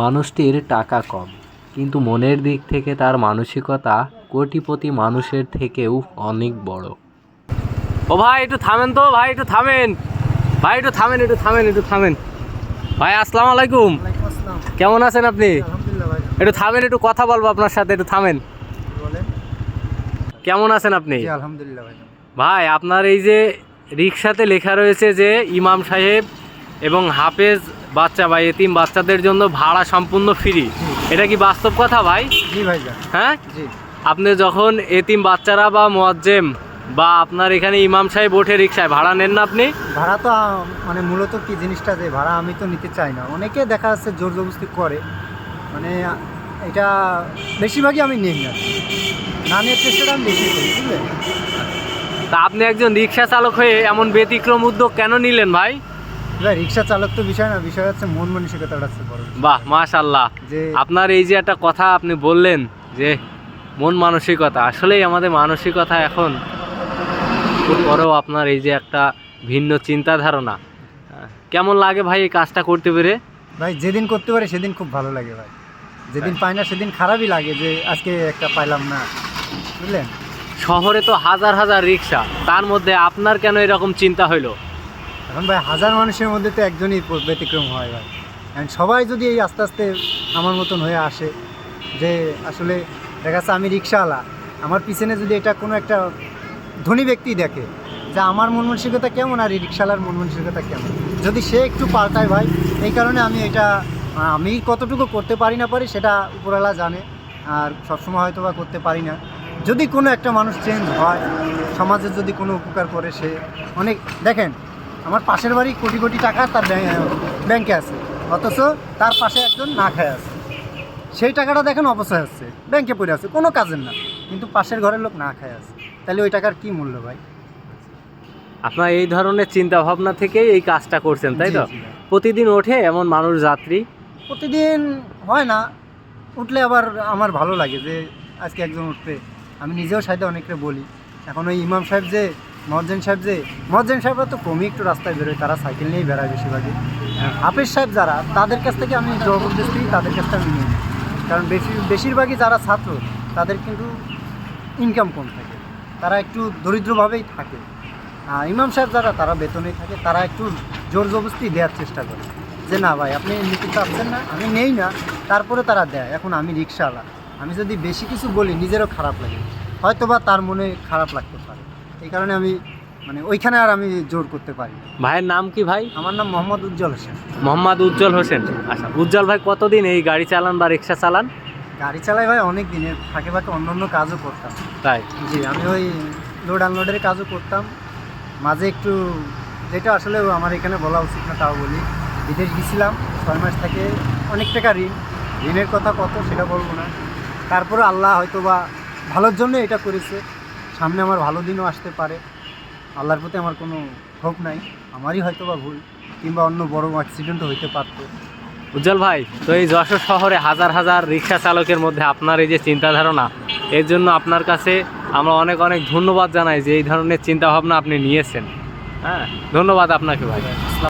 মানুষটির টাকা কম কিন্তু মনের দিক থেকে তার মানসিকতা কোটিপতি মানুষের থেকেও অনেক বড়। ও ভাই একটু থামেন তো ভাই একটু থামেন। ভাই একটু থামেন একটু থামেন একটু থামেন। ভাই আসসালামু আলাইকুম। কেমন আছেন আপনি? একটু থামেন একটু কথা বলব আপনার সাথে একটু থামেন। কেমন আছেন আপনি? আলহামদুলিল্লাহ ভাই ভাই আপনার এই যে রিক্সাতে লেখা রয়েছে যে ইমাম সাহেব এবং হাফেজ বাচ্চা ভাই এতিম বাচ্চাদের জন্য ভাড়া সম্পূর্ণ ফ্রি এটা কি বাস্তব কথা ভাই? জি ভাইজান হ্যাঁ? জি। আপনি যখন এতিম বাচ্চারা বা মোয়াজ্জেম বা আপনার এখানে ইমাম সাহেব ওঠে রিক্সায় ভাড়া নেন না আপনি? ভাড়া তো মানে মূলত কি জিনিসটা যে ভাড়া আমি তো নিতে চাই না। অনেকে দেখা যাচ্ছে জোর জবরদস্তি করে। মানে এটা বেশিরভাগই আমি নেই না না চেষ্টাটা আমি বেশি করি বুঝলেন? তা আপনি একজন রিক্সা চালক হয়ে এমন ব্যতিক্রম উদ্যোগ কেন নিলেন ভাই ভাই? রিক্সা চালক তো বিষয় না বিষয় হচ্ছে মন মানসিকতাটা হচ্ছে বড়। বাহ মাশাল্লাহ আপনার এই যে একটা কথা আপনি বললেন যে মন মানসিকতা আসলেই আমাদের মানসিকতা এখন পরেও আপনার এই যে একটা ভিন্ন চিন্তা ধারণা কেমন লাগে ভাই এই কাজটা করতে পেরে? ভাই যেদিন করতে পারে সেদিন খুব ভালো লাগে ভাই। যেদিন পাই না সেদিন খারাপই লাগে যে আজকে একটা পাইলাম না বুঝলেন? শহরে তো হাজার হাজার রিক্সা তার মধ্যে আপনার কেন এরকম চিন্তা হইল? এখন ভাই হাজার মানুষের মধ্যে তো একজনই ব্যতিক্রম হয় ভাই। And সবাই যদি এই আস্তে আস্তে আমার মতন হয়ে আসে, যে আসলে দেখা যাচ্ছে আমি রিক্সাওয়ালা আমার পিছনে যদি এটা কোনো একটা ধনী ব্যক্তি দেখে, যে আমার মন মানসিকতা কেমন আর এই রিক্সাওয়ালার মন মানসিকতা কেমন? যদি সে একটু পাল্টায় ভাই, এই কারণে আমি এটা, আমি কতটুকু করতে পারি না পারি সেটা উপরওয়ালা জানে, আর সবসময় হয়তো বা করতে পারি না। যদি কোনো একটা মানুষ চেঞ্জ হয় সমাজের যদি কোনো উপকার করে সে, অনেক, দেখেন আমার পাশের বাড়ি কোটি কোটি টাকা তার ব্যাং- ব্যাংকে আছে। অথচ তার পাশে একজন না খায় আছে। সেই টাকাটা দেখেন অপচয় হচ্ছে। ব্যাংকে পড়ে আছে কোনো কাজের না। কিন্তু পাশের ঘরের লোক না খায় আছে। তাহলে ওই টাকার কি মূল্য ভাই? আপনার এই ধরনের চিন্তা ভাবনা থেকেই এই কাজটা করছেন তাই তো। প্রতিদিন ওঠে এমন মানুষ যাত্রী? প্রতিদিন হয় না। উঠলে আবার আমার ভালো লাগে যে আজকে একজন উঠবে। আমি নিজেও সাইডে অনেকটা বলি। এখন ওই ইমাম সাহেব যে মজ্জেন সাহেব যে, মজ্জেন সাহেবরা তো কমই একটু রাস্তায় বেরোয়, তারা সাইকেল নিয়েই বেড়ায় বেশিরভাগই। হাফেজ সাহেব যারা, তাদের কাছ থেকে আমি জবরদস্তি তাদের কাছ থেকে আমি নিই। কারণ বেশি, বেশিরভাগই যারা ছাত্র, তাদের কিন্তু ইনকাম কম থাকে। তারা একটু দরিদ্রভাবেই থাকে। ইমাম সাহেব যারা, তারা বেতনেই থাকে, তারা একটু জোর জবরদস্তি দেওয়ার চেষ্টা করে। যে না ভাই, আপনি নিতে চাচ্ছেন না, আমি নেই না, তারপরে তারা দেয়। এখন আমি রিক্সাওয়ালা। আমি যদি বেশি কিছু বলি, নিজেরও খারাপ লাগে। হয়তো বা তার মনে খারাপ লাগতে পারে। এই কারণে আমি মানে ওইখানে আর আমি জোর করতে পারি ভাইয়ের নাম কি ভাই? আমার নাম মোহাম্মদ উজ্জ্বল হোসেন। মোহাম্মদ উজ্জ্বল হোসেন। আচ্ছা উজ্জ্বল ভাই কতদিন এই গাড়ি চালান বা রিক্সা চালান? গাড়ি চালাই ভাই অনেক দিনের ফাঁকে ফাঁকে অন্য অন্য কাজও করতাম। তাই? জি আমি ওই লোড আনলোডের কাজও করতাম। মাঝে একটু যেটা আসলে আমার এখানে বলা উচিত না তাও বলি। বিদেশ গেছিলাম ছয় মাস থেকে অনেক টাকা ঋণ। ঋণের কথা কত সেটা বলব না। তারপরে আল্লাহ হয়তো বা ভালোর জন্য এটা করেছে। সামনে আমার ভালো দিনও আসতে পারে। আল্লাহর প্রতি আমার কোনো হোপ নাই। আমারই হয়তো বা ভুল কিংবা অন্য বড় অ্যাক্সিডেন্টও হইতে পারতো। উজ্জ্বল ভাই তো এই যশোর শহরে হাজার হাজার রিক্সা চালকের মধ্যে আপনার এই যে চিন্তাধারণা এর জন্য আপনার কাছে আমরা অনেক অনেক ধন্যবাদ জানাই যে এই ধরনের চিন্তাভাবনা আপনি নিয়েছেন। হ্যাঁ। ধন্যবাদ আপনাকে ভাই।